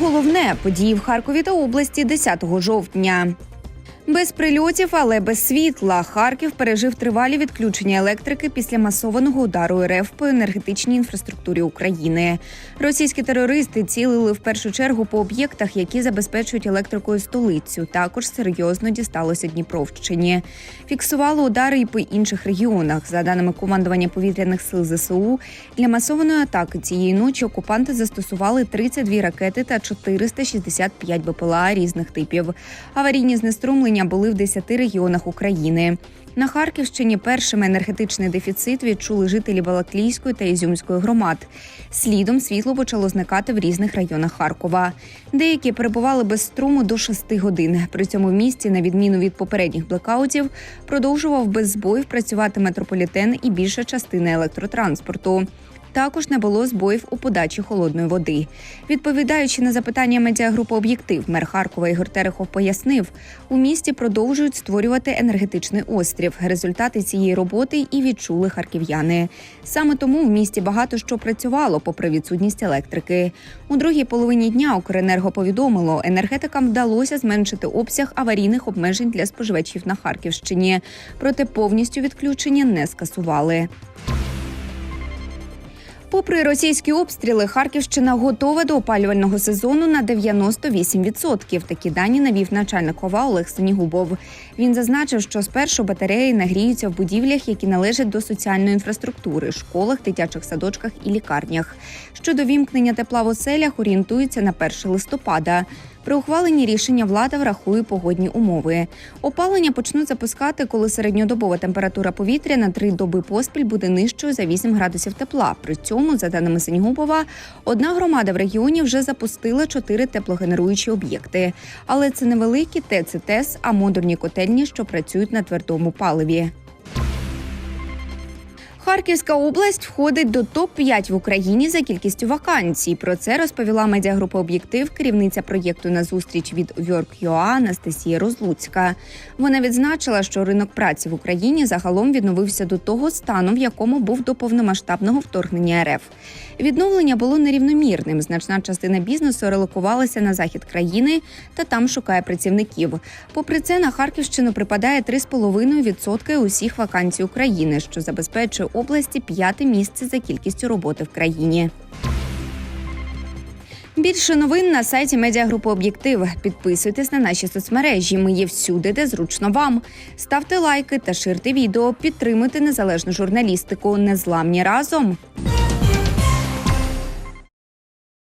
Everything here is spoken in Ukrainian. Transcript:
Головне події в Харкові та області 10 жовтня. Без прильотів, але без світла. Харків пережив тривалі відключення електрики після масованого удару РФ по енергетичній інфраструктурі України. Російські терористи цілили в першу чергу по об'єктах, які забезпечують електрикою столицю. Також серйозно дісталося Дніпровщині. Фіксували удари і по інших регіонах. За даними командування повітряних сил ЗСУ, для масованої атаки цієї ночі окупанти застосували 32 ракети та 465 БПЛА різних типів. Аварійні знеструмлення були в 10 регіонах України. На Харківщині першими енергетичний дефіцит відчули жителі Балаклійської та Ізюмської громад. Слідом світло почало зникати в різних районах Харкова. Деякі перебували без струму до 6 годин. При цьому в місті, на відміну від попередніх блекаутів, продовжував без збоїв працювати метрополітен і більша частина електротранспорту. Також не було збоїв у подачі холодної води. Відповідаючи на запитання медіагрупи Об'єктив, мер Харкова Ігор Терехов пояснив, у місті продовжують створювати енергетичний острів. Результати цієї роботи і відчули харків'яни. Саме тому в місті багато що працювало, попри відсутність електрики. У другій половині дня Укренерго повідомило, енергетикам вдалося зменшити обсяг аварійних обмежень для споживачів на Харківщині, проте повністю відключення не скасували. Попри російські обстріли, Харківщина готова до опалювального сезону на 98%. Такі дані навів начальник ОВА Олег Сенігубов. Він зазначив, що спершу батареї нагріються в будівлях, які належать до соціальної інфраструктури, школах, дитячих садочках і лікарнях. Щодо вімкнення тепла в оселях, орієнтуються на 1 листопада. При ухваленні рішення влада врахує погодні умови. Опалення почнуть запускати, коли середньодобова температура повітря на три доби поспіль буде нижчою за 8 градусів тепла. При цьому, за даними Сенігубова, одна громада в регіоні вже запустила чотири теплогенеруючі об'єкти. Але це невеликі і а модульні котельні, що працюють на твердому паливі. Харківська область входить до топ-5 в Україні за кількістю вакансій. Про це розповіла медіагрупа Об'єктив, керівниця проєкту на зустріч від Work.ua Анастасія Розлуцька. Вона відзначила, що ринок праці в Україні загалом відновився до того стану, в якому був до повномасштабного вторгнення РФ. Відновлення було нерівномірним. Значна частина бізнесу релокувалася на захід країни та там шукає працівників. Попри це, на Харківщину припадає 3,5% усіх вакансій України, що забезпечує області п'яте місце за кількістю роботи в країні. Більше новин на сайті медіагрупи Об'єктив. Підписуйтесь на наші соцмережі. Ми є всюди, де зручно вам. Ставте лайки та ширте відео. Підтримуйте незалежну журналістику. Незламні разом.